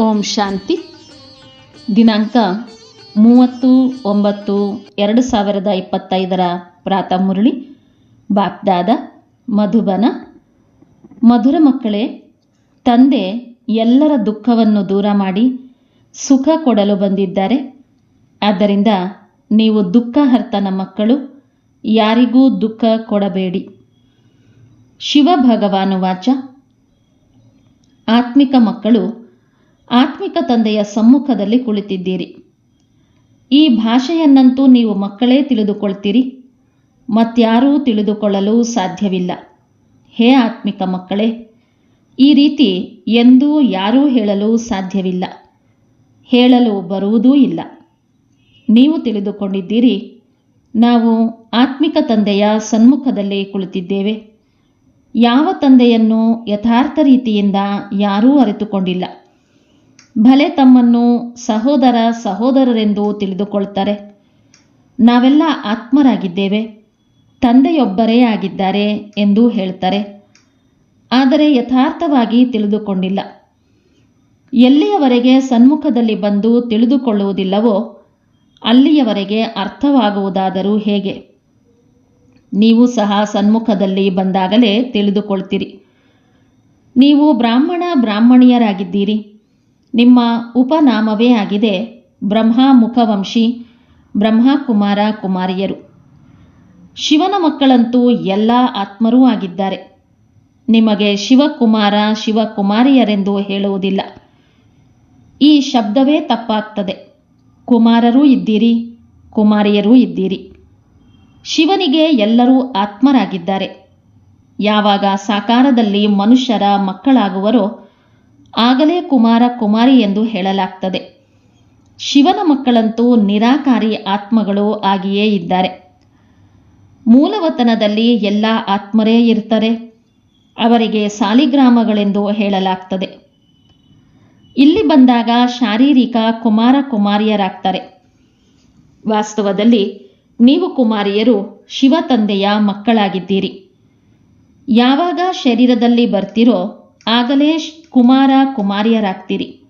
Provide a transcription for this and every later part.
ಓಂ ಶಾಂತಿ. ದಿನಾಂಕ ಮೂವತ್ತು, ಒಂಬತ್ತು, ಎರಡು ಸಾವಿರದ ಇಪ್ಪತ್ತೈದರ ಪ್ರಾತ ಮುರಳಿ. ಬಾಪ್ದಾದ ಮಧುಬನ. ಮಧುರ ಮಕ್ಕಳೇ, ತಂದೆ ಎಲ್ಲರ ದುಃಖವನ್ನು ದೂರ ಮಾಡಿ ಸುಖ ಕೊಡಲು ಬಂದಿದ್ದಾರೆ. ಆದ್ದರಿಂದ ನೀವು ದುಃಖ ಹರ್ತನ ಮಕ್ಕಳು, ಯಾರಿಗೂ ದುಃಖ ಕೊಡಬೇಡಿ. ಶಿವ ಭಗವಾನು ವಾಚ. ಆತ್ಮಿಕ ಮಕ್ಕಳು ಆತ್ಮಿಕ ತಂದೆಯ ಸಮ್ಮುಖದಲ್ಲಿ ಕುಳಿತಿದ್ದೀರಿ. ಈ ಭಾಷೆಯನ್ನಂತೂ ನೀವು ಮಕ್ಕಳೇ ತಿಳಿದುಕೊಳ್ತೀರಿ. ಮತ್ಯಾರೂ ತಿಳಿದುಕೊಳ್ಳಲು ಸಾಧ್ಯವಿಲ್ಲ. ಹೇ ಆತ್ಮಿಕ ಮಕ್ಕಳೇ, ಈ ರೀತಿ ಎಂದೂ ಯಾರೂ ಹೇಳಲು ಸಾಧ್ಯವಿಲ್ಲ. ಹೇಳಲು ಬರುವುದೂ ಇಲ್ಲ. ನೀವು ತಿಳಿದುಕೊಂಡಿದ್ದೀರಿ. ನಾವು ಆತ್ಮಿಕ ತಂದೆಯ ಸನ್ಮುಖದಲ್ಲಿ ಕುಳಿತಿದ್ದೇವೆ. ಯಾವ ತಂದೆಯನ್ನು ಯಥಾರ್ಥ ರೀತಿಯಿಂದ ಯಾರೂ ಅರಿತುಕೊಂಡಿಲ್ಲ. ಭಲೆ ತಮ್ಮನ್ನು ಸಹೋದರ ಸಹೋದರರೆಂದು ತಿಳಿದುಕೊಳ್ತಾರೆ. ನಾವೆಲ್ಲ ಆತ್ಮರಾಗಿದ್ದೇವೆ, ತಂದೆಯೊಬ್ಬರೇ ಆಗಿದ್ದಾರೆ ಎಂದು ಹೇಳ್ತಾರೆ. ಆದರೆ ಯಥಾರ್ಥವಾಗಿ ತಿಳಿದುಕೊಂಡಿಲ್ಲ. ಎಲ್ಲಿಯವರೆಗೆ ಸನ್ಮುಖದಲ್ಲಿ ಬಂದು ತಿಳಿದುಕೊಳ್ಳುವುದಿಲ್ಲವೋ ಅಲ್ಲಿಯವರೆಗೆ ಅರ್ಥವಾಗುವುದಾದರೂ ಹೇಗೆ? ನೀವು ಸಹ ಸನ್ಮುಖದಲ್ಲಿ ಬಂದಾಗಲೇ ತಿಳಿದುಕೊಳ್ತೀರಿ. ನೀವು ಬ್ರಾಹ್ಮಣ ಬ್ರಾಹ್ಮಣಿಯರಾಗಿದ್ದೀರಿ. ನಿಮ್ಮ ಉಪನಾಮವೇ ಆಗಿದೆ ಬ್ರಹ್ಮ ಮುಖವಂಶಿ ಬ್ರಹ್ಮ ಕುಮಾರ ಕುಮಾರಿಯರು. ಶಿವನ ಮಕ್ಕಳಂತೂ ಎಲ್ಲ ಆತ್ಮರೂ ಆಗಿದ್ದಾರೆ. ನಿಮಗೆ ಶಿವಕುಮಾರ, ಶಿವಕುಮಾರಿಯರೆಂದು ಹೇಳುವುದಿಲ್ಲ. ಈ ಶಬ್ದವೇ ತಪ್ಪಾಗ್ತದೆ. ಕುಮಾರರೂ ಇದ್ದೀರಿ, ಕುಮಾರಿಯರೂ ಇದ್ದೀರಿ. ಶಿವನಿಗೆ ಎಲ್ಲರೂ ಆತ್ಮರಾಗಿದ್ದಾರೆ. ಯಾವಾಗ ಸಾಕಾರದಲ್ಲಿ ಮನುಷ್ಯರ ಮಕ್ಕಳಾಗುವರೋ ಆಗಲೇ ಕುಮಾರ ಕುಮಾರಿ ಎಂದು ಹೇಳಲಾಗ್ತದೆ. ಶಿವನ ಮಕ್ಕಳಂತೂ ನಿರಾಕಾರಿ ಆತ್ಮಗಳು ಆಗಿಯೇ ಇದ್ದಾರೆ. ಮೂಲವತನದಲ್ಲಿ ಎಲ್ಲ ಆತ್ಮರೇ ಇರ್ತಾರೆ. ಅವರಿಗೆ ಸಾಲಿಗ್ರಾಮಗಳೆಂದು ಹೇಳಲಾಗ್ತದೆ. ಇಲ್ಲಿ ಬಂದಾಗ ಶಾರೀರಿಕ ಕುಮಾರ ಕುಮಾರಿಯರಾಗ್ತಾರೆ. ವಾಸ್ತವದಲ್ಲಿ ನೀವು ಕುಮಾರಿಯರು ಶಿವ ತಂದೆಯ ಮಕ್ಕಳಾಗಿದ್ದೀರಿ. ಯಾವಾಗ ಶರೀರದಲ್ಲಿ ಬರ್ತಿರೋ ಆಗಲೇ ಕುಮಾರ ಕುಮಾರಿಯರಾಗ್ತೀರಿ.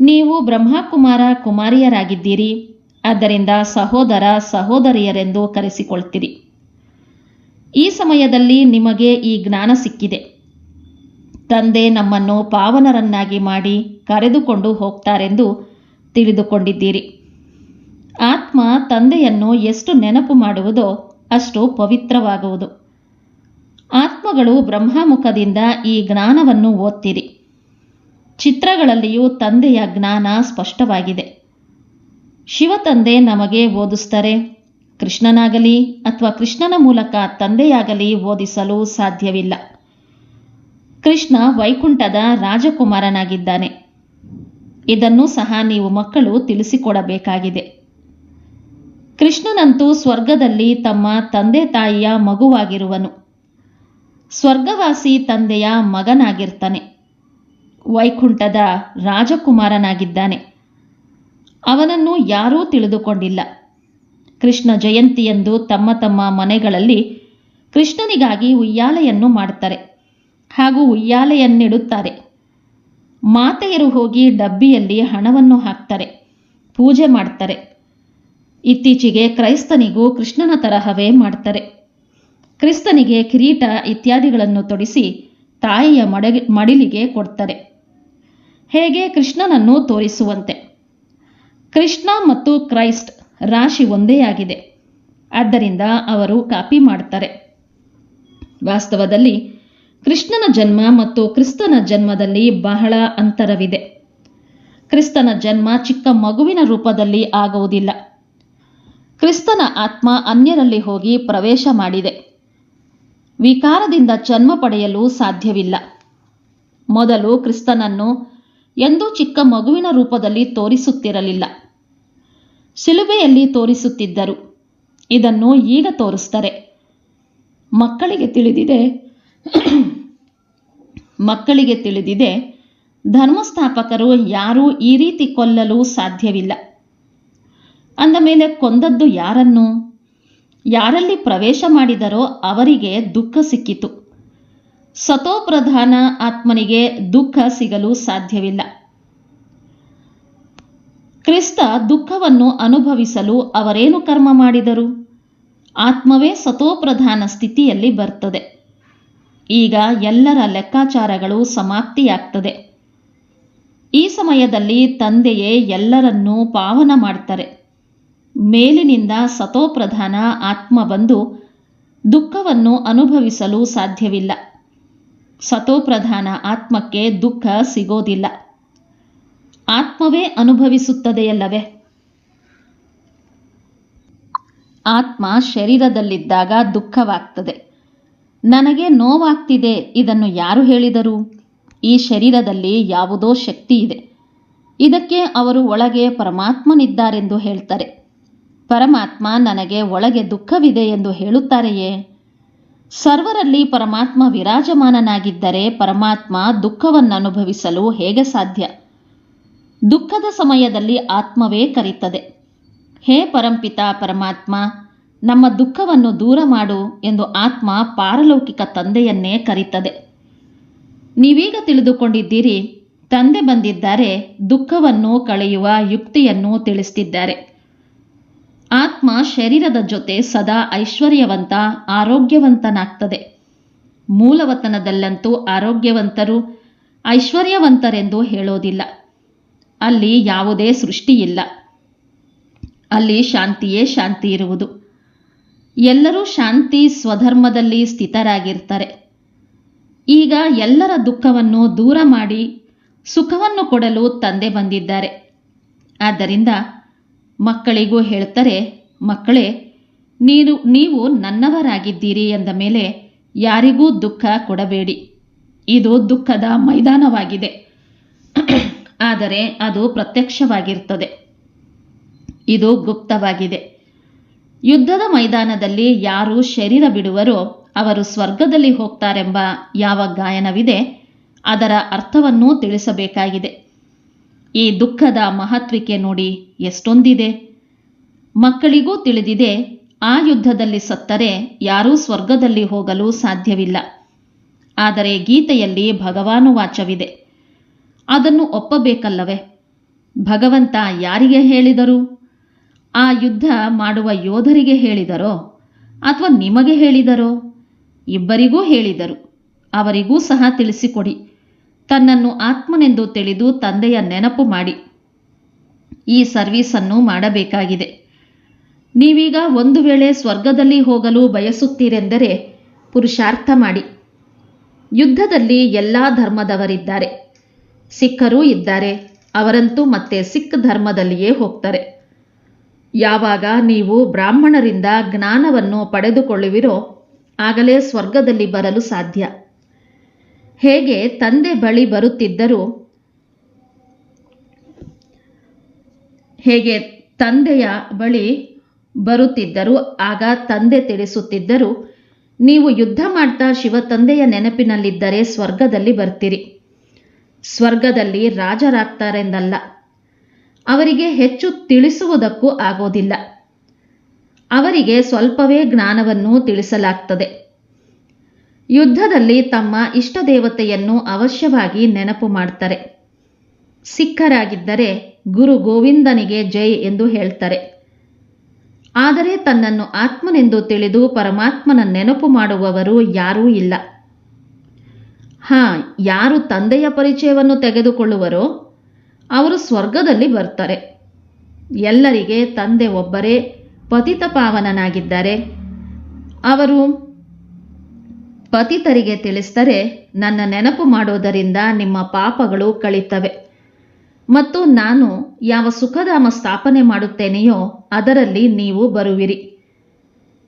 ನೀವು ಬ್ರಹ್ಮಕುಮಾರ ಕುಮಾರಿಯರಾಗಿದ್ದೀರಿ. ಆದ್ದರಿಂದ ಸಹೋದರ ಸಹೋದರಿಯರೆಂದು ಕರೆಸಿಕೊಳ್ತೀರಿ. ಈ ಸಮಯದಲ್ಲಿ ನಿಮಗೆ ಈ ಜ್ಞಾನ ಸಿಕ್ಕಿದೆ. ತಂದೆ ನಮ್ಮನ್ನು ಪಾವನರನ್ನಾಗಿ ಮಾಡಿ ಕರೆದುಕೊಂಡು ಹೋಗ್ತಾರೆಂದು ತಿಳಿದುಕೊಂಡಿದ್ದೀರಿ. ಆತ್ಮ ತಂದೆಯನ್ನು ಎಷ್ಟು ನೆನಪು ಮಾಡುವುದೋ ಅಷ್ಟು ಪವಿತ್ರವಾಗುವುದು. ಆತ್ಮಗಳು ಬ್ರಹ್ಮಮುಖದಿಂದ ಈ ಜ್ಞಾನವನ್ನು ಓದ್ತಿರಿ. ಚಿತ್ರಗಳಲ್ಲಿಯೂ ತಂದೆಯ ಜ್ಞಾನ ಸ್ಪಷ್ಟವಾಗಿದೆ. ಶಿವತಂದೆ ನಮಗೆ ಓದಿಸ್ತಾರೆ. ಕೃಷ್ಣನಾಗಲಿ ಅಥವಾ ಕೃಷ್ಣನ ಮೂಲಕ ತಂದೆಯಾಗಲಿ ಓದಿಸಲು ಸಾಧ್ಯವಿಲ್ಲ. ಕೃಷ್ಣ ವೈಕುಂಠದ ರಾಜಕುಮಾರನಾಗಿದ್ದಾನೆ. ಇದನ್ನು ಸಹ ನೀವು ಮಕ್ಕಳು ತಿಳಿಸಿಕೊಡಬೇಕಾಗಿದೆ. ಕೃಷ್ಣನಂತೂ ಸ್ವರ್ಗದಲ್ಲಿ ತಮ್ಮ ತಂದೆ ತಾಯಿಯ ಮಗುವಾಗಿರುವನು. ಸ್ವರ್ಗವಾಸಿ ತಂದೆಯ ಮಗನಾಗಿರ್ತಾನೆ. ವೈಕುಂಠದ ರಾಜಕುಮಾರನಾಗಿದ್ದಾನೆ. ಅವನನ್ನು ಯಾರೂ ತಿಳಿದುಕೊಂಡಿಲ್ಲ. ಕೃಷ್ಣ ಜಯಂತಿಯಂದು ತಮ್ಮ ತಮ್ಮ ಮನೆಗಳಲ್ಲಿ ಕೃಷ್ಣನಿಗಾಗಿ ಉಯ್ಯಾಲೆಯನ್ನು ಮಾಡ್ತಾರೆ ಹಾಗೂ ಉಯ್ಯಾಲೆಯನ್ನಿಡುತ್ತಾರೆ. ಮಾತೆಯರು ಹೋಗಿ ಡಬ್ಬಿಯಲ್ಲಿ ಹಣವನ್ನು ಹಾಕ್ತಾರೆ, ಪೂಜೆ ಮಾಡ್ತಾರೆ ಇತ್ತೀಚೆಗೆ ಕ್ರೈಸ್ತನಿಗೂ ಕೃಷ್ಣನ ತರಹವೇ ಮಾಡ್ತಾರೆ ಕ್ರಿಸ್ತನಿಗೆ ಕಿರೀಟ ಇತ್ಯಾದಿಗಳನ್ನು ತೊಡಿಸಿ ತಾಯಿಯ ಮಡಿಲಿಗೆ ಕೊಡ್ತಾರೆ. ಹೇಗೆ ಕೃಷ್ಣನನ್ನು ತೋರಿಸುವಂತೆ? ಕೃಷ್ಣ ಮತ್ತು ಕ್ರೈಸ್ಟ್ ರಾಶಿ ಒಂದೇ ಆಗಿದೆ. ಆದ್ದರಿಂದ ಅವರು ಕಾಪಿ ಮಾಡ್ತಾರೆ. ವಾಸ್ತವದಲ್ಲಿ ಕೃಷ್ಣನ ಜನ್ಮ ಮತ್ತು ಕ್ರಿಸ್ತನ ಜನ್ಮದಲ್ಲಿ ಬಹಳ ಅಂತರವಿದೆ. ಕ್ರಿಸ್ತನ ಜನ್ಮ ಚಿಕ್ಕ ಮಗುವಿನ ರೂಪದಲ್ಲಿ ಆಗುವುದಿಲ್ಲ. ಕ್ರಿಸ್ತನ ಆತ್ಮ ಅನ್ಯರಲ್ಲಿ ಹೋಗಿ ಪ್ರವೇಶ ಮಾಡಿದೆ. ವಿಕಾರದಿಂದ ಜನ್ಮ ಪಡೆಯಲು ಸಾಧ್ಯವಿಲ್ಲ. ಮೊದಲು ಕ್ರಿಸ್ತನನ್ನು ಎಂದೂ ಚಿಕ್ಕ ಮಗುವಿನ ರೂಪದಲ್ಲಿ ತೋರಿಸುತ್ತಿರಲಿಲ್ಲ. ಶಿಲುಬೆಯಲ್ಲಿ ತೋರಿಸುತ್ತಿದ್ದರು. ಇದನ್ನು ಈಗ ತೋರಿಸ್ತಾರೆ. ಮಕ್ಕಳಿಗೆ ತಿಳಿದಿದೆ ಮಕ್ಕಳಿಗೆ ತಿಳಿದಿದೆ, ಧರ್ಮಸ್ಥಾಪಕರು ಯಾರೂ ಈ ರೀತಿ ಕೊಲ್ಲಲು ಸಾಧ್ಯವಿಲ್ಲ. ಅಂದ ಮೇಲೆ ಕೊಂದದ್ದು ಯಾರನ್ನು? ಯಾರಲ್ಲಿ ಪ್ರವೇಶ ಮಾಡಿದರೋ ಅವರಿಗೆ ದುಃಖ ಸಿಕ್ಕಿತು. ಸತೋಪ್ರಧಾನ ಆತ್ಮನಿಗೆ ದುಃಖ ಸಿಗಲು ಸಾಧ್ಯವಿಲ್ಲ. ಕ್ರಿಸ್ತ ದುಃಖವನ್ನು ಅನುಭವಿಸಲು ಅವರೇನು ಕರ್ಮ ಮಾಡಿದರು? ಆತ್ಮವೇ ಸತೋಪ್ರಧಾನ ಸ್ಥಿತಿಯಲ್ಲಿ ಬರ್ತದೆ. ಈಗ ಎಲ್ಲರ ಲೆಕ್ಕಾಚಾರಗಳು ಸಮಾಪ್ತಿಯಾಗ್ತದೆ. ಈ ಸಮಯದಲ್ಲಿ ತಂದೆಯೇ ಎಲ್ಲರನ್ನೂ ಪಾವನ ಮಾಡ್ತಾರೆ. ಮೇಲಿನಿಂದ ಸತೋಪ್ರಧಾನ ಆತ್ಮ ಬಂದು ದುಃಖವನ್ನು ಅನುಭವಿಸಲು ಸಾಧ್ಯವಿಲ್ಲ. ಸತೋಪ್ರಧಾನ ಆತ್ಮಕ್ಕೆ ದುಃಖ ಸಿಗೋದಿಲ್ಲ. ಆತ್ಮವೇ ಅನುಭವಿಸುತ್ತದೆಯಲ್ಲವೇ? ಆತ್ಮ ಶರೀರದಲ್ಲಿದ್ದಾಗ ದುಃಖವಾಗ್ತದೆ. ನನಗೆ ನೋವಾಗ್ತಿದೆ, ಇದನ್ನು ಯಾರು ಹೇಳಿದರು? ಈ ಶರೀರದಲ್ಲಿ ಯಾವುದೋ ಶಕ್ತಿ ಇದೆ ಇದಕ್ಕೆ ಅವರು ಒಳಗೆ ಪರಮಾತ್ಮನಿದ್ದಾರೆಂದು ಹೇಳ್ತಾರೆ. ಪರಮಾತ್ಮ ನನಗೆ ಒಳಗೆ ದುಃಖವಿದೆ ಎಂದು ಹೇಳುತ್ತಾರೆಯೇ? ಸರ್ವರಲ್ಲಿ ಪರಮಾತ್ಮ ವಿರಾಜಮಾನನಾಗಿದ್ದರೆ ಪರಮಾತ್ಮ ದುಃಖವನ್ನು ಅನುಭವಿಸಲು ಹೇಗೆ ಸಾಧ್ಯ? ದುಃಖದ ಸಮಯದಲ್ಲಿ ಆತ್ಮವೇ ಕರೀತದೆ. ಹೇ ಪರಂಪಿತ ಪರಮಾತ್ಮ, ನಮ್ಮ ದುಃಖವನ್ನು ದೂರ ಮಾಡು ಎಂದು ಆತ್ಮ ಪಾರಲೌಕಿಕ ತಂದೆಯನ್ನೇ ಕರೀತದೆ. ನೀವೀಗ ತಿಳಿದುಕೊಂಡಿದ್ದೀರಿ, ತಂದೆ ಬಂದಿದ್ದಾರೆ, ದುಃಖವನ್ನು ಕಳೆಯುವ ಯುಕ್ತಿಯನ್ನು ತಿಳಿಸ್ತಿದ್ದಾರೆ. ಆತ್ಮ ಶರೀರದ ಜೊತೆ ಸದಾ ಐಶ್ವರ್ಯವಂತ, ಆರೋಗ್ಯವಂತನಾಗ್ತದೆ. ಮೂಲವತನದಲ್ಲಂತೂ ಆರೋಗ್ಯವಂತರು ಐಶ್ವರ್ಯವಂತರೆಂದು ಹೇಳೋದಿಲ್ಲ. ಅಲ್ಲಿ ಯಾವುದೇ ಸೃಷ್ಟಿಯಿಲ್ಲ. ಅಲ್ಲಿ ಶಾಂತಿಯೇ ಶಾಂತಿ ಇರುವುದು. ಎಲ್ಲರೂ ಶಾಂತಿ ಸ್ವಧರ್ಮದಲ್ಲಿ ಸ್ಥಿತರಾಗಿರ್ತಾರೆ. ಈಗ ಎಲ್ಲರ ದುಃಖವನ್ನು ದೂರ ಮಾಡಿ ಸುಖವನ್ನು ಕೊಡಲು ತಂದೆ ಬಂದಿದ್ದಾರೆ. ಆದ್ದರಿಂದ ಮಕ್ಕಳಿಗೂ ಹೇಳ್ತಾರೆ, ಮಕ್ಕಳೇ, ನೀನು, ನೀವು ನನ್ನವರಾಗಿದ್ದೀರಿ ಎಂದ ಮೇಲೆ ಯಾರಿಗೂ ದುಃಖ ಕೊಡಬೇಡಿ. ಇದು ದುಃಖದ ಮೈದಾನವಾಗಿದೆ. ಆದರೆ ಅದು ಪ್ರತ್ಯಕ್ಷವಾಗಿರ್ತದೆ ಇದು ಗುಪ್ತವಾಗಿದೆ. ಯುದ್ಧದ ಮೈದಾನದಲ್ಲಿ ಯಾರು ಶರೀರ ಬಿಡುವರೋ ಅವರು ಸ್ವರ್ಗದಲ್ಲಿ ಹೋಗ್ತಾರೆಂಬ ಯಾವ ಗಾಯನವಿದೆ, ಅದರ ಅರ್ಥವನ್ನೂ ತಿಳಿಸಬೇಕಾಗಿದೆ. ಈ ದುಃಖದ ಮಹತ್ವಿಕೆ ನೋಡಿ ಎಷ್ಟೊಂದಿದೆ. ಮಕ್ಕಳಿಗೂ ತಿಳಿದಿದೆ, ಆ ಯುದ್ಧದಲ್ಲಿ ಸತ್ತರೆ ಯಾರೂ ಸ್ವರ್ಗದಲ್ಲಿ ಹೋಗಲು ಸಾಧ್ಯವಿಲ್ಲ. ಆದರೆ ಗೀತೆಯಲ್ಲಿ ಭಗವಾನುವಾಚವಿದೆ ಅದನ್ನು ಒಪ್ಪಬೇಕಲ್ಲವೇ? ಭಗವಂತ ಯಾರಿಗೆ ಹೇಳಿದರು? ಆ ಯುದ್ಧ ಮಾಡುವ ಯೋಧರಿಗೆ ಹೇಳಿದರೋ ಅಥವಾ ನಿಮಗೆ ಹೇಳಿದರೋ? ಇಬ್ಬರಿಗೂ ಹೇಳಿದರು. ಅವರಿಗೂ ಸಹ ತಿಳಿಸಿಕೊಡಿ. ತನ್ನನ್ನು ಆತ್ಮನೆಂದು ತಿಳಿದು ತಂದೆಯ ನೆನಪು ಮಾಡಿ. ಈ ಸರ್ವೀಸನ್ನು ಮಾಡಬೇಕಾಗಿದೆ. ನೀವೀಗ ಒಂದು ವೇಳೆ ಸ್ವರ್ಗದಲ್ಲಿ ಹೋಗಲು ಬಯಸುತ್ತೀರೆಂದರೆ ಪುರುಷಾರ್ಥ ಮಾಡಿ. ಯುದ್ಧದಲ್ಲಿ ಎಲ್ಲ ಧರ್ಮದವರಿದ್ದಾರೆ. ಸಿಖ್ಖರೂ ಇದ್ದಾರೆ. ಅವರಂತೂ ಮತ್ತೆ ಸಿಖ್ ಧರ್ಮದಲ್ಲಿಯೇ ಹೋಗ್ತಾರೆ. ಯಾವಾಗ ನೀವು ಬ್ರಾಹ್ಮಣರಿಂದ ಜ್ಞಾನವನ್ನು ಪಡೆದುಕೊಳ್ಳುವಿರೋ ಆಗಲೇ ಸ್ವರ್ಗದಲ್ಲಿ ಬರಲು ಸಾಧ್ಯ. ಹೇಗೆ ತಂದೆ ಬಳಿ ಬರುತ್ತಿದ್ದರೂ? ಹೇಗೆ ತಂದೆಯ ಬಳಿ ಬರುತ್ತಿದ್ದರು? ಆಗ ತಂದೆ ತಿಳಿಸುತ್ತಿದ್ದರು, ನೀವು ಯುದ್ಧ ಮಾಡ್ತಾ ಶಿವ ತಂದೆಯ ನೆನಪಿನಲ್ಲಿದ್ದರೆ ಸ್ವರ್ಗದಲ್ಲಿ ಬರ್ತೀರಿ. ಸ್ವರ್ಗದಲ್ಲಿ ರಾಜರಾಗ್ತಾರೆಂದಲ್ಲ. ಅವರಿಗೆ ಹೆಚ್ಚು ತಿಳಿಸುವುದಕ್ಕೂ ಆಗೋದಿಲ್ಲ. ಅವರಿಗೆ ಸ್ವಲ್ಪವೇ ಜ್ಞಾನವನ್ನು ತಿಳಿಸಲಾಗ್ತದೆ. ಯುದ್ಧದಲ್ಲಿ ತಮ್ಮ ಇಷ್ಟ ದೇವತೆಯನ್ನು ಅವಶ್ಯವಾಗಿ ನೆನಪು ಮಾಡ್ತಾರೆ. ಸಿಖ್ಖರಾಗಿದ್ದರೆ ಗುರು ಗೋವಿಂದನಿಗೆ ಜೈ ಎಂದು ಹೇಳ್ತಾರೆ. ಆದರೆ ತನ್ನನ್ನು ಆತ್ಮನೆಂದು ತಿಳಿದು ಪರಮಾತ್ಮನ ನೆನಪು ಮಾಡುವವರು ಯಾರೂ ಇಲ್ಲ. ಹಾಂ, ಯಾರು ತಂದೆಯ ಪರಿಚಯವನ್ನು ತೆಗೆದುಕೊಳ್ಳುವರೋ ಅವರು ಸ್ವರ್ಗದಲ್ಲಿ ಬರ್ತಾರೆ. ಎಲ್ಲರಿಗೆ ತಂದೆ ಒಬ್ಬರೇ ಪತಿತ ಪಾವನನಾಗಿದ್ದಾರೆ ಅವರು ಪತಿತರಿಗೆ ತಿಳಿಸಿದರೆ ನನ್ನ ನೆನಪು ಮಾಡೋದರಿಂದ ನಿಮ್ಮ ಪಾಪಗಳು ಕಳಿತವೆ. ಮತ್ತು ನಾನು ಯಾವ ಸುಖಧಾಮ ಸ್ಥಾಪನೆ ಮಾಡುತ್ತೇನೆಯೋ ಅದರಲ್ಲಿ ನೀವು ಬರುವಿರಿ.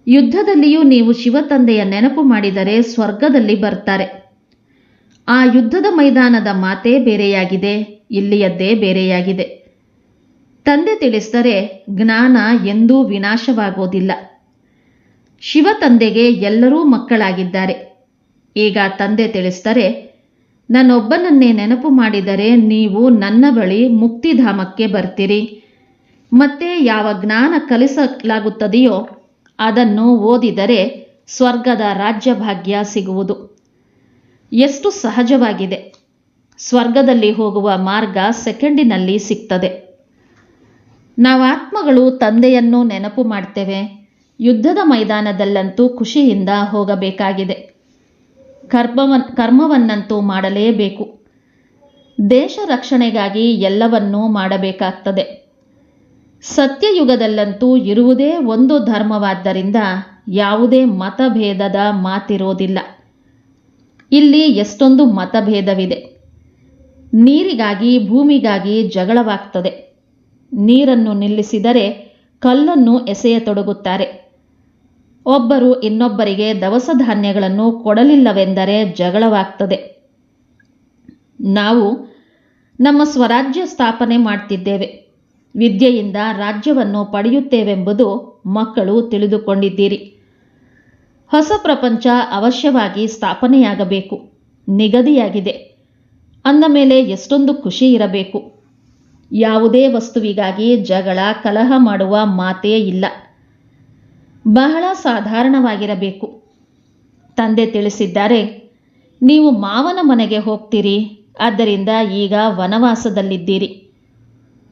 ಯುದ್ಧದಲ್ಲಿಯೂ ನೀವು ಶಿವತಂದೆಯ ನೆನಪು ಮಾಡಿದರೆ ಸ್ವರ್ಗದಲ್ಲಿ ಬರ್ತಾರೆ. ಆ ಯುದ್ಧದ ಮೈದಾನದ ಮಾತೇ ಬೇರೆಯಾಗಿದೆ, ಇಲ್ಲಿಯದ್ದೇ ಬೇರೆಯಾಗಿದೆ. ತಂದೆ ತಿಳಿಸಿದರೆ ಜ್ಞಾನ ಎಂದೂ ವಿನಾಶವಾಗೋದಿಲ್ಲ. ಶಿವ ತಂದೆಗೆ ಎಲ್ಲರೂ ಮಕ್ಕಳಾಗಿದ್ದಾರೆ. ಈಗ ತಂದೆ ತಿಳಿಸ್ತಾರೆ ನನ್ನೊಬ್ಬನನ್ನೇ ನೆನಪು ಮಾಡಿದರೆ ನೀವು ನನ್ನ ಬಳಿ ಮುಕ್ತಿಧಾಮಕ್ಕೆ ಬರ್ತೀರಿ. ಮತ್ತೆ ಯಾವ ಜ್ಞಾನ ಕಲಿಸಲಾಗುತ್ತದೆಯೋ ಅದನ್ನು ಓದಿದರೆ ಸ್ವರ್ಗದ ರಾಜ್ಯಭಾಗ್ಯ ಸಿಗುವುದು. ಎಷ್ಟು ಸಹಜವಾಗಿದೆ. ಸ್ವರ್ಗದಲ್ಲಿ ಹೋಗುವ ಮಾರ್ಗ ಸೆಕೆಂಡಿನಲ್ಲಿ ಸಿಗ್ತದೆ. ನಾವಾತ್ಮಗಳು ತಂದೆಯನ್ನು ನೆನಪು ಮಾಡ್ತೇವೆ. ಯುದ್ಧದ ಮೈದಾನದಲ್ಲಂತೂ ಖುಷಿಯಿಂದ ಹೋಗಬೇಕಾಗಿದೆ. ಕರ್ಮವನ್, ಕರ್ಮವನ್ನಂತೂ ಮಾಡಲೇಬೇಕು. ದೇಶ ರಕ್ಷಣೆಗಾಗಿ ಎಲ್ಲವನ್ನೂ ಮಾಡಬೇಕಾಗ್ತದೆ. ಸತ್ಯಯುಗದಲ್ಲಂತೂ ಇರುವುದೇ ಒಂದು ಧರ್ಮವಾದ್ದರಿಂದ ಯಾವುದೇ ಮತಭೇದದ ಮಾತಿರೋದಿಲ್ಲ. ಇಲ್ಲಿ ಎಷ್ಟೊಂದು ಮತಭೇದವಿದೆ. ನೀರಿಗಾಗಿ, ಭೂಮಿಗಾಗಿ ಜಗಳವಾಗ್ತದೆ. ನೀರನ್ನು ನಿಲ್ಲಿಸಿದರೆ ಕಲ್ಲನ್ನು ಎಸೆಯತೊಡಗುತ್ತಾರೆ. ಒಬ್ಬರು ಇನ್ನೊಬ್ಬರಿಗೆ ದವಸ ಧಾನ್ಯಗಳನ್ನು ಕೊಡಲಿಲ್ಲವೆಂದರೆ ಜಗಳವಾಗ್ತದೆ. ನಾವು ನಮ್ಮ ಸ್ವರಾಜ್ಯ ಸ್ಥಾಪನೆ ಮಾಡ್ತಿದ್ದೇವೆ. ವಿದ್ಯೆಯಿಂದ ರಾಜ್ಯವನ್ನು ಪಡೆಯುತ್ತೇವೆಂಬುದು ಮಕ್ಕಳು ತಿಳಿದುಕೊಂಡಿದ್ದೀರಿ. ಹೊಸ ಪ್ರಪಂಚ ಅವಶ್ಯವಾಗಿ ಸ್ಥಾಪನೆಯಾಗಬೇಕು. ನಿಗದಿಯಾಗಿದೆ. ಅಂದ ಮೇಲೆ ಎಷ್ಟೊಂದು ಖುಷಿ ಇರಬೇಕು. ಯಾವುದೇ ವಸ್ತುವಿಗಾಗಿ ಜಗಳ ಕಲಹ ಮಾಡುವ ಮಾತೇ ಇಲ್ಲ. ಬಹಳ ಸಾಧಾರಣವಾಗಿರಬೇಕು. ತಂದೆ ತಿಳಿಸಿದ್ದಾರೆ, ನೀವು ಮಾವನ ಮನೆಗೆ ಹೋಗ್ತೀರಿ, ಆದ್ದರಿಂದ ಈಗ ವನವಾಸದಲ್ಲಿದ್ದೀರಿ.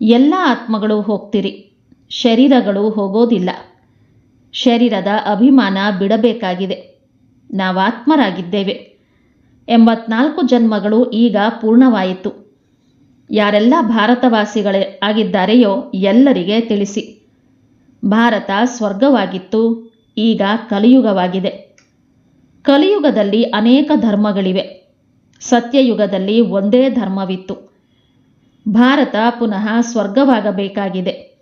ಎಲ್ಲ ಆತ್ಮಗಳು ಹೋಗ್ತೀರಿ, ಶರೀರಗಳು ಹೋಗೋದಿಲ್ಲ. ಶರೀರದ ಅಭಿಮಾನ ಬಿಡಬೇಕಾಗಿದೆ. ನಾವಾತ್ಮರಾಗಿದ್ದೇವೆ ಎಂಬತ್ನಾಲ್ಕು ಜನ್ಮಗಳು ಈಗ ಪೂರ್ಣವಾಯಿತು. ಯಾರೆಲ್ಲ ಭಾರತವಾಸಿಗಳೇ ಆಗಿದ್ದಾರೆಯೋ ಎಲ್ಲರಿಗೆ ತಿಳಿಸಿ. ಭಾರತ ಸ್ವರ್ಗವಾಗಿತ್ತು. ಈಗ ಕಲಿಯುಗವಾಗಿದೆ. ಕಲಿಯುಗದಲ್ಲಿ ಅನೇಕ ಧರ್ಮಗಳಿವೆ. ಸತ್ಯಯುಗದಲ್ಲಿ ಒಂದೇ ಧರ್ಮವಿತ್ತು. ಭಾರತ ಪುನಃ ಸ್ವರ್ಗವಾಗಬೇಕಾಗಿದೆ.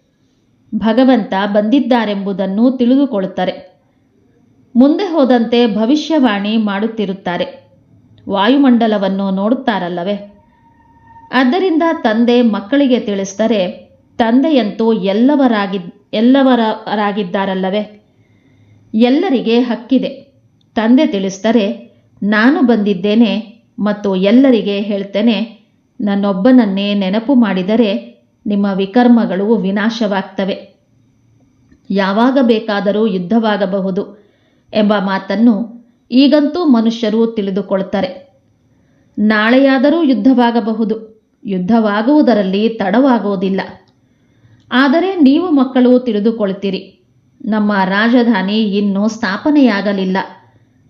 ಭಗವಂತ ಬಂದಿದ್ದಾರೆಂಬುದನ್ನು ತಿಳಿದುಕೊಳ್ಳುತ್ತಾರೆ. ಮುಂದೆ ಹೋದಂತೆ ಭವಿಷ್ಯವಾಣಿ ಮಾಡುತ್ತಿರುತ್ತಾರೆ. ವಾಯುಮಂಡಲವನ್ನು ನೋಡುತ್ತಾರಲ್ಲವೇ? ಆದ್ದರಿಂದ ತಂದೆ ಮಕ್ಕಳಿಗೆ ತಿಳಿಸಿದರೆ, ತಂದೆಯಂತೂ ಎಲ್ಲವರಾಗಿ ಎಲ್ಲವರಾಗಿದ್ದಾರಲ್ಲವೇ? ಎಲ್ಲರಿಗೆ ಹಕ್ಕಿದೆ. ತಂದೆ ತಿಳಿಸ್ತಾರೆ ನಾನು ಬಂದಿದ್ದೇನೆ ಮತ್ತು ಎಲ್ಲರಿಗೆ ಹೇಳ್ತೇನೆ, ನನ್ನೊಬ್ಬನನ್ನೇ ನೆನಪು ಮಾಡಿದರೆ ನಿಮ್ಮ ವಿಕರ್ಮಗಳು ವಿನಾಶವಾಗ್ತವೆ. ಯಾವಾಗ ಬೇಕಾದರೂ ಯುದ್ಧವಾಗಬಹುದು ಎಂಬ ಮಾತನ್ನು ಈಗಂತೂ ಮನುಷ್ಯರು ತಿಳಿದುಕೊಳ್ತಾರೆ. ನಾಳೆಯಾದರೂ ಯುದ್ಧವಾಗಬಹುದು. ಯುದ್ಧವಾಗುವುದರಲ್ಲಿ ತಡವಾಗುವುದಿಲ್ಲ. ಆದರೆ ನೀವು ಮಕ್ಕಳು ತಿಳಿದುಕೊಳ್ತೀರಿ ನಮ್ಮ ರಾಜಧಾನಿ ಇನ್ನೂ ಸ್ಥಾಪನೆಯಾಗಲಿಲ್ಲ.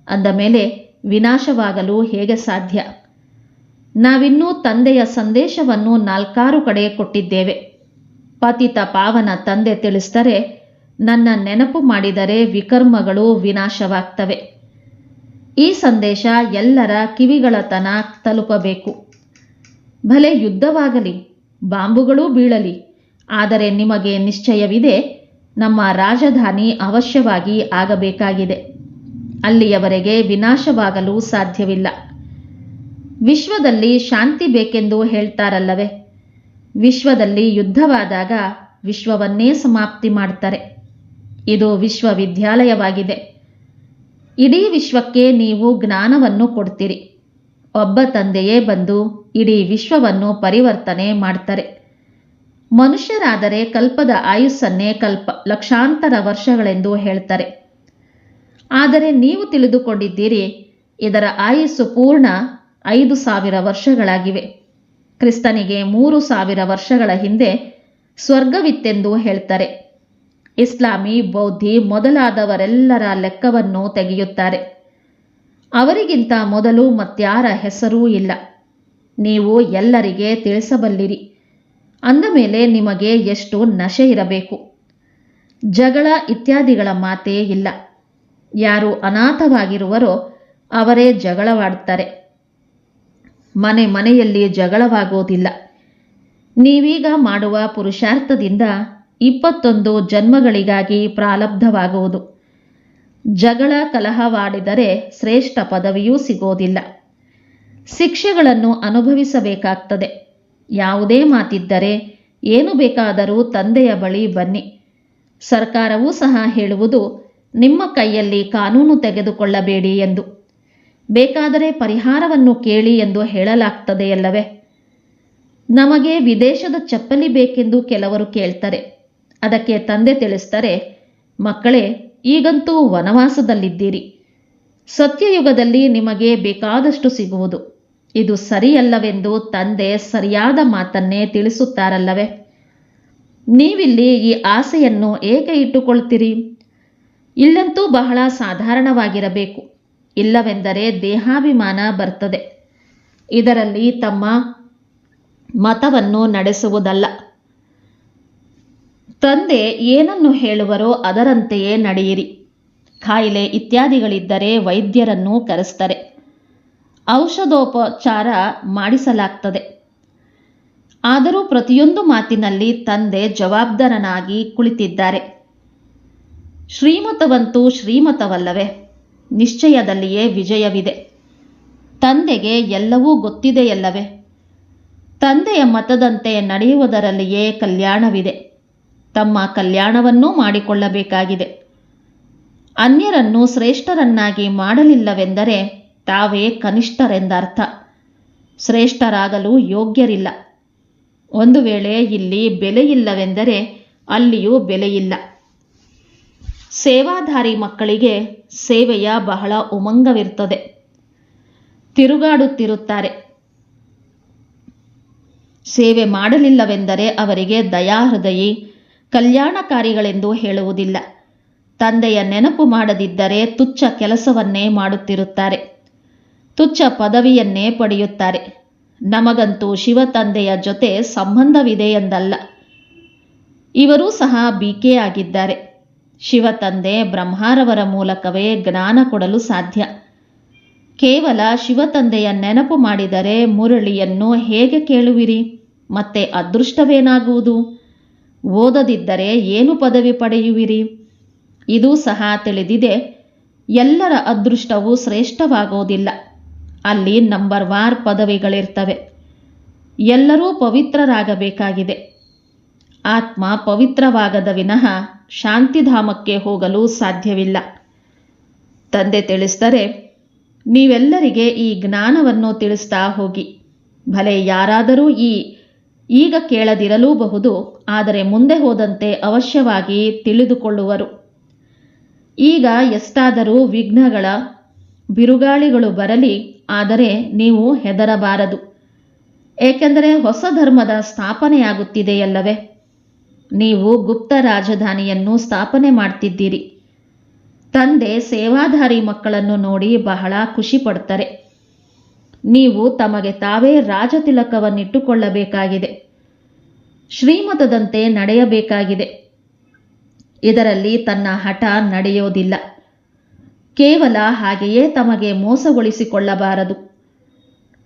ಅಂದ ಮೇಲೆ ವಿನಾಶವಾಗಲು ಹೇಗೆ ಸಾಧ್ಯ? ನಾವಿನ್ನೂ ತಂದೆಯ ಸಂದೇಶವನ್ನು ನಾಲ್ಕಾರು ಕಡೆ ಕೊಟ್ಟಿದ್ದೇವೆ. ಪತಿತ ಪಾವನ ತಂದೆ ತಿಳಿಸ್ತರೆ ನನ್ನ ನೆನಪು ಮಾಡಿದರೆ ವಿಕರ್ಮಗಳು ವಿನಾಶವಾಗ್ತವೆ. ಈ ಸಂದೇಶ ಎಲ್ಲರ ಕಿವಿಗಳ ತನ ತಲುಪಬೇಕು. ಭಲೆ ಯುದ್ಧವಾಗಲಿ, ಬಾಂಬುಗಳೂ ಬೀಳಲಿ ಆದರೆ ನಿಮಗೆ ನಿಶ್ಚಯವಿದೆ, ನಮ್ಮ ರಾಜಧಾನಿ ಅವಶ್ಯವಾಗಿ ಆಗಬೇಕಾಗಿದೆ. ಅಲ್ಲಿಯವರೆಗೆ ವಿನಾಶವಾಗಲು ಸಾಧ್ಯವಿಲ್ಲ. ವಿಶ್ವದಲ್ಲಿ ಶಾಂತಿ ಬೇಕೆಂದು ಹೇಳ್ತಾರಲ್ಲವೇ? ವಿಶ್ವದಲ್ಲಿ ಯುದ್ಧವಾದಾಗ ವಿಶ್ವವನ್ನೇ ಸಮಾಪ್ತಿ ಮಾಡ್ತಾರೆ. ಇದು ವಿಶ್ವವಿದ್ಯಾಲಯವಾಗಿದೆ. ಇಡೀ ವಿಶ್ವಕ್ಕೆ ನೀವು ಜ್ಞಾನವನ್ನು ಕೊಡ್ತೀರಿ. ಒಬ್ಬ ತಂದೆಯೇ ಬಂದು ಇಡೀ ವಿಶ್ವವನ್ನು ಪರಿವರ್ತನೆ ಮಾಡ್ತಾರೆ. ಮನುಷ್ಯರಾದರೆ ಕಲ್ಪದ ಆಯುಸ್ಸನ್ನೇ ಕಲ್ಪ ಲಕ್ಷಾಂತರ ವರ್ಷಗಳೆಂದು ಹೇಳ್ತಾರೆ. ಆದರೆ ನೀವು ತಿಳಿದುಕೊಂಡಿದ್ದೀರಿ, ಇದರ ಆಯುಸ್ಸು ಪೂರ್ಣ ಐದು ಸಾವಿರ ವರ್ಷಗಳಾಗಿವೆ. ಕ್ರಿಸ್ತನಿಗೆ ಮೂರು ಸಾವಿರ ವರ್ಷಗಳ ಹಿಂದೆ ಸ್ವರ್ಗವಿತ್ತೆಂದು ಹೇಳ್ತಾರೆ. ಇಸ್ಲಾಮಿ, ಬೌದ್ಧಿ ಮೊದಲಾದವರೆಲ್ಲರ ಲೆಕ್ಕವನ್ನು ತೆಗೆಯುತ್ತಾರೆ. ಅವರಿಗಿಂತ ಮೊದಲು ಮತ್ಯಾರ ಹೆಸರೂ ಇಲ್ಲ. ನೀವು ಎಲ್ಲರಿಗೆ ತಿಳಿಸಬಲ್ಲಿರಿ. ಅಂದ ಮೇಲೆ ನಿಮಗೆ ಎಷ್ಟು ನಶೆ ಇರಬೇಕು? ಜಗಳ ಇತ್ಯಾದಿಗಳ ಮಾತೇ ಇಲ್ಲ. ಯಾರು ಅನಾಥವಾಗಿರುವರೋ ಅವರೇ ಜಗಳವಾಡುತ್ತಾರೆ. ಮನೆ ಮನೆಯಲ್ಲಿ ಜಗಳವಾಗೋದಿಲ್ಲ ನೀವೀಗ ಮಾಡುವ ಪುರುಷಾರ್ಥದಿಂದ ಇಪ್ಪತ್ತೊಂದು ಜನ್ಮಗಳಿಗಾಗಿ ಪ್ರಾರಬ್ಧವಾಗುವುದು ಜಗಳ ಕಲಹವಾಡಿದರೆ ಶ್ರೇಷ್ಠ ಪದವಿಯೂ ಸಿಗೋದಿಲ್ಲ ಶಿಕ್ಷೆಗಳನ್ನು ಅನುಭವಿಸಬೇಕಾಗ್ತದೆ. ಯಾವುದೇ ಮಾತಿದ್ದರೆ ಏನು ಬೇಕಾದರೂ ತಂದೆಯ ಬಳಿ ಬನ್ನಿ. ಸರ್ಕಾರವೂ ಸಹ ಹೇಳುವುದು, ನಿಮ್ಮ ಕೈಯಲ್ಲಿ ಕಾನೂನು ತೆಗೆದುಕೊಳ್ಳಬೇಡಿ ಎಂದು. ಬೇಕಾದರೆ ಪರಿಹಾರವನ್ನು ಕೇಳಿ ಎಂದು ಹೇಳಲಾಗ್ತದೆಯಲ್ಲವೇ ನಮಗೆ ವಿದೇಶದ ಚಪ್ಪಲಿ ಬೇಕೆಂದು ಕೆಲವರು ಕೇಳ್ತಾರೆ. ಅದಕ್ಕೆ ತಂದೆ ತಿಳಿಸ್ತಾರೆ ಮಕ್ಕಳೇ, ಈಗಂತೂ ವನವಾಸದಲ್ಲಿದ್ದೀರಿ. ಸತ್ಯಯುಗದಲ್ಲಿ ನಿಮಗೆ ಬೇಕಾದಷ್ಟು ಸಿಗುವುದು. ಇದು ಸರಿಯಲ್ಲವೆಂದು ತಂದೆ ಸರಿಯಾದ ಮಾತನ್ನೇ ತಿಳಿಸುತ್ತಾರಲ್ಲವೇ? ನೀವಿಲ್ಲಿ ಈ ಆಸೆಯನ್ನು ಏಕೆ ಇಟ್ಟುಕೊಳ್ತೀರಿ? ಇಲ್ಲಂತೂ ಬಹಳ ಸಾಧಾರಣವಾಗಿರಬೇಕು. ಇಲ್ಲವೆಂದರೆ ದೇಹಾಭಿಮಾನ ಬರ್ತದೆ. ಇದರಲ್ಲಿ ತಮ್ಮ ಮತವನ್ನು ನಡೆಸುವುದಲ್ಲ. ತಂದೆ ಏನನ್ನು ಹೇಳುವರೋ ಅದರಂತೆಯೇ ನಡೆಯಿರಿ. ಕಾಯಿಲೆ ಇತ್ಯಾದಿಗಳಿದ್ದರೆ ವೈದ್ಯರನ್ನು ಕರೆಸ್ತಾರೆ. ಔಷಧೋಪಚಾರ ಮಾಡಿಸಲಾಗ್ತದೆ. ಆದರೂ ಪ್ರತಿಯೊಂದು ಮಾತಿನಲ್ಲಿ ತಂದೆ ಜವಾಬ್ದಾರನಾಗಿ ಕುಳಿತಿದ್ದಾರೆ. ಶ್ರೀಮತವಂತೂ ಶ್ರೀಮತವಲ್ಲವೇ? ನಿಶ್ಚಯದಲ್ಲಿಯೇ ವಿಜಯವಿದೆ. ತಂದೆಗೆ ಎಲ್ಲವೂ ಗೊತ್ತಿದೆಯಲ್ಲವೇ? ತಂದೆಯ ಮತದಂತೆ ನಡೆಯುವುದರಲ್ಲಿಯೇ ಕಲ್ಯಾಣವಿದೆ. ತಮ್ಮ ಕಲ್ಯಾಣವನ್ನೂ ಮಾಡಿಕೊಳ್ಳಬೇಕಾಗಿದೆ. ಅನ್ಯರನ್ನು ಶ್ರೇಷ್ಠರನ್ನಾಗಿ ಮಾಡಲಿಲ್ಲವೆಂದರೆ ತಾವೇ ಕನಿಷ್ಠರೆಂದರ್ಥ. ಶ್ರೇಷ್ಠರಾಗಲು ಯೋಗ್ಯರಿಲ್ಲ. ಒಂದು ವೇಳೆ ಇಲ್ಲಿ ಬೆಲೆಯಿಲ್ಲವೆಂದರೆ ಅಲ್ಲಿಯೂ ಬೆಲೆಯಿಲ್ಲ. ಸೇವಾಧಾರಿ ಮಕ್ಕಳಿಗೆ ಸೇವೆಯ ಬಹಳ ಉಮಂಗವಿರುತ್ತದೆ. ತಿರುಗಾಡುತ್ತಿರುತ್ತಾರೆ. ಸೇವೆ ಮಾಡಲಿಲ್ಲವೆಂದರೆ ಅವರಿಗೆ ದಯಾಹೃದಯಿ ಕಲ್ಯಾಣಕಾರಿಗಳೆಂದು ಹೇಳುವುದಿಲ್ಲ. ತಂದೆಯ ನೆನಪು ಮಾಡದಿದ್ದರೆ ತುಚ್ಛ ಕೆಲಸವನ್ನೇ ಮಾಡುತ್ತಿರುತ್ತಾರೆ. ತುಚ್ಛ ಪದವಿಯನ್ನೇ ಪಡೆಯುತ್ತಾರೆ. ನಮಗಂತೂ ಶಿವ ತಂದೆಯ ಜೊತೆ ಸಂಬಂಧವಿದೆ ಎಂದಲ್ಲ. ಇವರೂ ಸಹ ಬಿಕೆ ಆಗಿದ್ದಾರೆ. ಶಿವ ತಂದೆ ಬ್ರಹ್ಮಾರವರ ಮೂಲಕವೇ ಜ್ಞಾನ ಕೊಡಲು ಸಾಧ್ಯ. ಕೇವಲ ಶಿವತಂದೆಯ ನೆನಪು ಮಾಡಿದರೆ ಮುರಳಿಯನ್ನು ಹೇಗೆ ಕೇಳುವಿರಿ? ಮತ್ತೆ ಅದೃಷ್ಟವೇನಾಗುವುದು? ಓದದಿದ್ದರೆ ಏನು ಪದವಿ ಪಡೆಯುವಿರಿ? ಇದೂ ಸಹ ತಿಳಿದಿದೆ. ಎಲ್ಲರ ಅದೃಷ್ಟವು ಶ್ರೇಷ್ಠವಾಗೋದಿಲ್ಲ. ಅಲ್ಲಿ ನಂಬರ್ ವಾರ್ ಪದವಿಗಳಿರ್ತವೆ. ಎಲ್ಲರೂ ಪವಿತ್ರರಾಗಬೇಕಾಗಿದೆ. ಆತ್ಮ ಪವಿತ್ರವಾಗದ ವಿನಃ ಶಾಂತಿಧಾಮಕ್ಕೆ ಹೋಗಲು ಸಾಧ್ಯವಿಲ್ಲ. ತಂದೆ ತಿಳಿಸಿದರೆ, ನೀವೆಲ್ಲರಿಗೆ ಈ ಜ್ಞಾನವನ್ನು ತಿಳಿಸ್ತಾ ಹೋಗಿ. ಭಲೆ ಯಾರಾದರೂ ಈ, ಈಗ ಕೇಳದಿರಲೂಬಹುದು, ಆದರೆ ಮುಂದೆ ಹೋದಂತೆ ಅವಶ್ಯವಾಗಿ ತಿಳಿದುಕೊಳ್ಳುವರು. ಈಗ ಎಷ್ಟಾದರೂ ವಿಘ್ನಗಳ, ಬಿರುಗಾಳಿಗಳು ಬರಲಿ ಆದರೆ ನೀವು ಹೆದರಬಾರದು. ಏಕೆಂದರೆ ಹೊಸ ಧರ್ಮದ ಸ್ಥಾಪನೆಯಾಗುತ್ತಿದೆಯಲ್ಲವೇ? ನೀವು ಗುಪ್ತ ರಾಜಧಾನಿಯನ್ನು ಸ್ಥಾಪನೆ ಮಾಡ್ತಿದ್ದೀರಿ. ತಂದೆ ಸೇವಾಧಾರಿ ಮಕ್ಕಳನ್ನು ನೋಡಿ ಬಹಳ ಖುಷಿ ಪಡ್ತಾರೆ ನೀವು ತಮಗೆ ತಾವೇ ರಾಜತಿಲಕವನ್ನಿಟ್ಟುಕೊಳ್ಳಬೇಕಾಗಿದೆ. ಶ್ರೀಮತದಂತೆ ನಡೆಯಬೇಕಾಗಿದೆ. ಇದರಲ್ಲಿ ತನ್ನ ಹಠ ನಡೆಯೋದಿಲ್ಲ. ಕೇವಲ ಹಾಗೆಯೇ ತಮಗೆ ಮೋಸಗೊಳಿಸಿಕೊಳ್ಳಬಾರದು.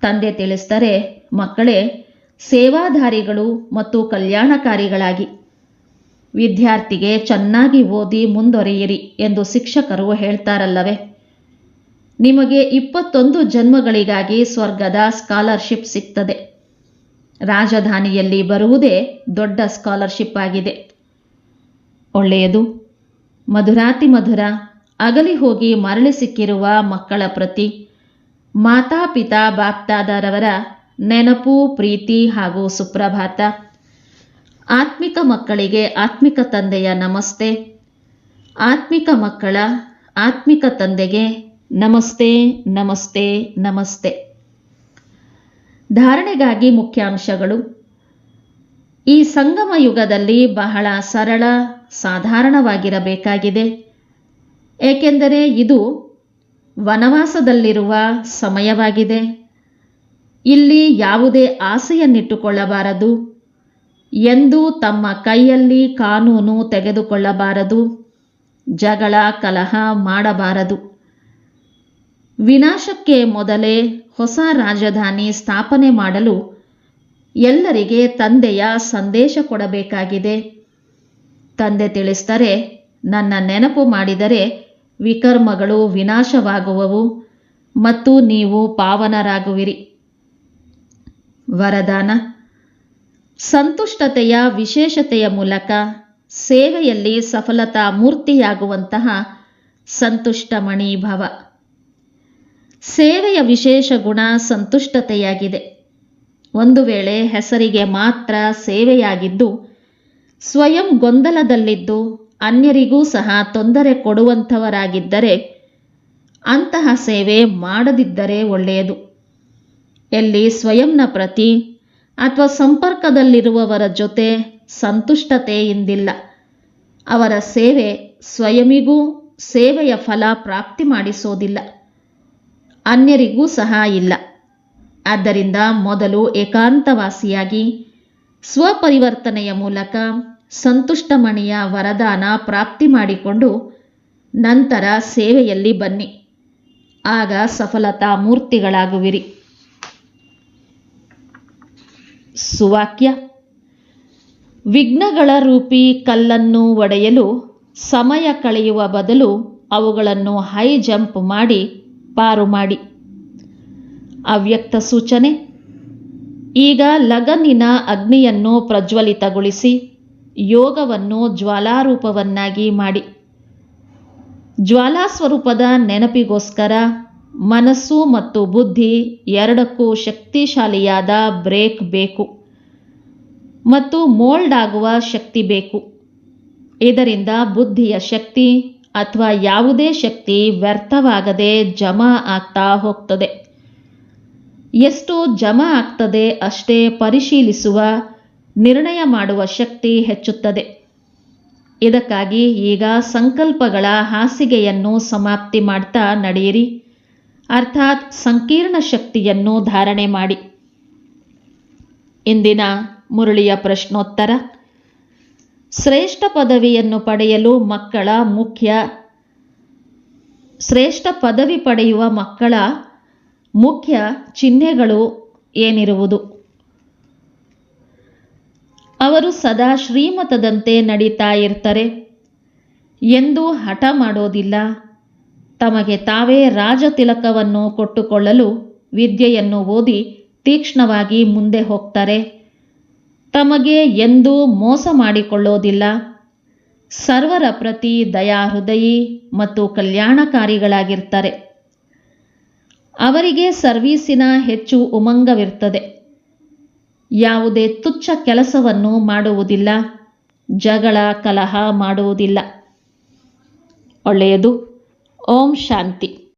ತಂದೆ ತಿಳಿಸ್ತಾರೆ ಮಕ್ಕಳೇ, ಸೇವಾಧಾರಿಗಳು ಮತ್ತು ಕಲ್ಯಾಣಕಾರಿಗಳಾಗಿ. ವಿದ್ಯಾರ್ಥಿಗೆ ಚೆನ್ನಾಗಿ ಓದಿ ಮುಂದೊರೆಯಿರಿ ಎಂದು ಶಿಕ್ಷಕರು ಹೇಳ್ತಾರಲ್ಲವೇ. ನಿಮಗೆ ಇಪ್ಪತ್ತೊಂದು ಜನ್ಮಗಳಿಗಾಗಿ ಸ್ವರ್ಗದ ಸ್ಕಾಲರ್ಶಿಪ್ ಸಿಗ್ತದೆ. ರಾಜಧಾನಿಯಲ್ಲಿ ಬರುವುದೇ ದೊಡ್ಡ ಸ್ಕಾಲರ್ಶಿಪ್ ಆಗಿದೆ. ಒಳ್ಳೆಯದು. ಮಧುರಾತಿ ಮಧುರ. ಅಗಲಿ ಹೋಗಿ ಮರಳಿ ಸಿಕ್ಕಿರುವ ಮಕ್ಕಳ ಪ್ರತಿ ಮಾತಾಪಿತಾ ಬಾಪ್ತಾದರವರ ನೆನಪು, ಪ್ರೀತಿ ಹಾಗೂ ಸುಪ್ರಭಾತ. ಆತ್ಮಿಕ ಮಕ್ಕಳಿಗೆ ಆತ್ಮಿಕ ತಂದೆಯ ನಮಸ್ತೆ. ಆತ್ಮಿಕ ಮಕ್ಕಳ ಆತ್ಮಿಕ ತಂದೆಗೆ ನಮಸ್ತೆ ನಮಸ್ತೆ ನಮಸ್ತೆ. ಧಾರಣೆಗಾಗಿ ಮುಖ್ಯಾಂಶಗಳು. ಈ ಸಂಗಮ ಯುಗದಲ್ಲಿ ಬಹಳ ಸರಳ, ಸಾಧಾರಣವಾಗಿರಬೇಕಾಗಿದೆ. ಏಕೆಂದರೆ ಇದು ವನವಾಸದಲ್ಲಿರುವ ಸಮಯವಾಗಿದೆ. ಇಲ್ಲಿ ಯಾವುದೇ ಆಸೆಯನ್ನಿಟ್ಟುಕೊಳ್ಳಬಾರದು. ಎಂದು ತಮ್ಮ ಕೈಯಲ್ಲಿ ಕಾನೂನು ತೆಗೆದುಕೊಳ್ಳಬಾರದು. ಜಗಳ, ಕಲಹ ಮಾಡಬಾರದು. ವಿನಾಶಕ್ಕೆ ಮೊದಲೇ ಹೊಸ ರಾಜಧಾನಿ ಸ್ಥಾಪನೆ ಮಾಡಲು ಎಲ್ಲರಿಗೆ ತಂದೆಯ ಸಂದೇಶ ಕೊಡಬೇಕಾಗಿದೆ. ತಂದೆ ತಿಳಿಸ್ತಾರೆ ನನ್ನ ನೆನಪು ಮಾಡಿದರೆ ವಿಕರ್ಮಗಳು ವಿನಾಶವಾಗುವವು ಮತ್ತು ನೀವು ಪಾವನರಾಗುವಿರಿ. ವರದಾನ. ಸಂತುಷ್ಟತೆಯ ವಿಶೇಷತೆಯ ಮೂಲಕ ಸೇವೆಯಲ್ಲಿ ಸಫಲತಾ ಮೂರ್ತಿಯಾಗುವಂತಹ ಸಂತುಷ್ಟ ಮಣಿಭವ ಸೇವೆಯ ವಿಶೇಷ ಗುಣ ಸಂತುಷ್ಟತೆಯಾಗಿದೆ. ಒಂದು ವೇಳೆ ಹೆಸರಿಗೆ ಮಾತ್ರ ಸೇವೆಯಾಗಿದ್ದು, ಸ್ವಯಂ ಗೊಂದಲದಲ್ಲಿದ್ದು ಅನ್ಯರಿಗೂ ಸಹ ತೊಂದರೆ ಕೊಡುವಂಥವರಾಗಿದ್ದರೆ ಅಂತಹ ಸೇವೆ ಮಾಡದಿದ್ದರೆ ಒಳ್ಳೆಯದು. ಎಲ್ಲಿ ಸ್ವಯಂನ ಪ್ರತಿ ಅಥವಾ ಸಂಪರ್ಕದಲ್ಲಿರುವವರ ಜೊತೆ ಸಂತುಷ್ಟತೆಯಿಂದಿಲ್ಲ ಅವರ ಸೇವೆ ಸ್ವಯಮಿಗೂ ಸೇವೆಯ ಫಲ ಪ್ರಾಪ್ತಿ ಮಾಡಿಸೋದಿಲ್ಲ. ಅನ್ಯರಿಗೂ ಸಹ ಇಲ್ಲ. ಆದ್ದರಿಂದ ಮೊದಲು ಏಕಾಂತವಾಸಿಯಾಗಿ ಸ್ವಪರಿವರ್ತನೆಯ ಮೂಲಕ ಸಂತುಷ್ಟಮಣಿಯ ವರದಾನ ಪ್ರಾಪ್ತಿ ಮಾಡಿಕೊಂಡು ನಂತರ ಸೇವೆಯಲ್ಲಿ ಬನ್ನಿ. ಆಗ ಸಫಲತಾ ಮೂರ್ತಿಗಳಾಗುವಿರಿ. ಸುವಾಕ್ಯ. ವಿಘ್ನಗಳ ರೂಪಿ ಕಲ್ಲನ್ನು ಒಡೆಯಲು ಸಮಯ ಕಳೆಯುವ ಬದಲು ಅವುಗಳನ್ನು ಹೈ ಜಂಪ್ ಮಾಡಿ ಪಾರು ಮಾಡಿ. ಅವ್ಯಕ್ತ ಸೂಚನೆ. ಈಗ ಲಗನ್ನಿನ ಅಗ್ನಿಯನ್ನು ಪ್ರಜ್ವಲಿತಗೊಳಿಸಿ ಯೋಗವನ್ನು ಜ್ವಾಲಾರೂಪವನ್ನಾಗಿ ಮಾಡಿ. ಜ್ವಾಲಾಸ್ವರೂಪದ ನೆನಪಿಗೋಸ್ಕರ ಮನಸ್ಸು ಮತ್ತು ಬುದ್ಧಿ ಎರಡಕ್ಕೂ ಶಕ್ತಿಶಾಲಿಯಾದ ಬ್ರೇಕ್ ಬೇಕು ಮತ್ತು ಮೋಲ್ಡ್ ಆಗುವ ಶಕ್ತಿ ಬೇಕು. ಇದರಿಂದ ಬುದ್ಧಿಯ ಶಕ್ತಿ ಅಥವಾ ಯಾವುದೇ ಶಕ್ತಿ ವ್ಯರ್ಥವಾಗದೆ ಜಮಾ ಆಗ್ತಾ ಹೋಗ್ತದೆ. ಎಷ್ಟು ಜಮಾ ಆಗ್ತದೆ ಅಷ್ಟೇ ಪರಿಶೀಲಿಸುವ ನಿರ್ಣಯ ಮಾಡುವ ಶಕ್ತಿ ಹೆಚ್ಚುತ್ತದೆ. ಇದಕ್ಕಾಗಿ ಈಗ ಸಂಕಲ್ಪಗಳ ಹಾಸಿಗೆಯನ್ನು ಸಮಾಪ್ತಿ ಮಾಡ್ತಾ ನಡೆಯಿರಿ. ಅರ್ಥಾತ್ ಸಂಕೀರ್ಣ ಶಕ್ತಿಯನ್ನು ಧಾರಣೆ ಮಾಡಿ. ಇಂದಿನ ಮುರಳಿಯ ಪ್ರಶ್ನೋತ್ತರ. ಶ್ರೇಷ್ಠ ಪದವಿಯನ್ನು ಪಡೆಯಲು ಮಕ್ಕಳ ಮುಖ್ಯ. ಶ್ರೇಷ್ಠ ಪದವಿ ಪಡೆಯುವ ಮಕ್ಕಳ ಮುಖ್ಯ ಚಿಹ್ನೆಗಳು ಏನಿರುವುದು? ಅವರು ಸದಾ ಶ್ರೀಮತದಂತೆ ನಡೀತಾ ಇರ್ತಾರೆ. ಎಂದೂ ಹಠ ಮಾಡೋದಿಲ್ಲ. ತಮಗೆ ತಾವೇ ರಾಜತಿಲಕವನ್ನು ಕೊಟ್ಟುಕೊಳ್ಳಲು ವಿದ್ಯೆಯನ್ನು ಓದಿ ತೀಕ್ಷ್ಣವಾಗಿ ಮುಂದೆ ಹೋಗ್ತಾರೆ. ತಮಗೆ ಎಂದೂ ಮೋಸ ಮಾಡಿಕೊಳ್ಳೋದಿಲ್ಲ. ಸರ್ವರ ಪ್ರತಿ ದಯಾ ಹೃದಯಿ ಮತ್ತು ಕಲ್ಯಾಣಕಾರಿಗಳಾಗಿರ್ತಾರೆ. ಅವರಿಗೆ ಸರ್ವೀಸಿನ ಹೆಚ್ಚು ಉಮಂಗವಿರ್ತದೆ. ಯಾವುದೇ ತುಚ್ಛ ಕೆಲಸವನ್ನು ಮಾಡುವುದಿಲ್ಲ ಜಗಳ ಕಲಹ ಮಾಡುವುದಿಲ್ಲ. ಒಳ್ಳೆಯದು. ಓಂ ಶಾಂತಿ.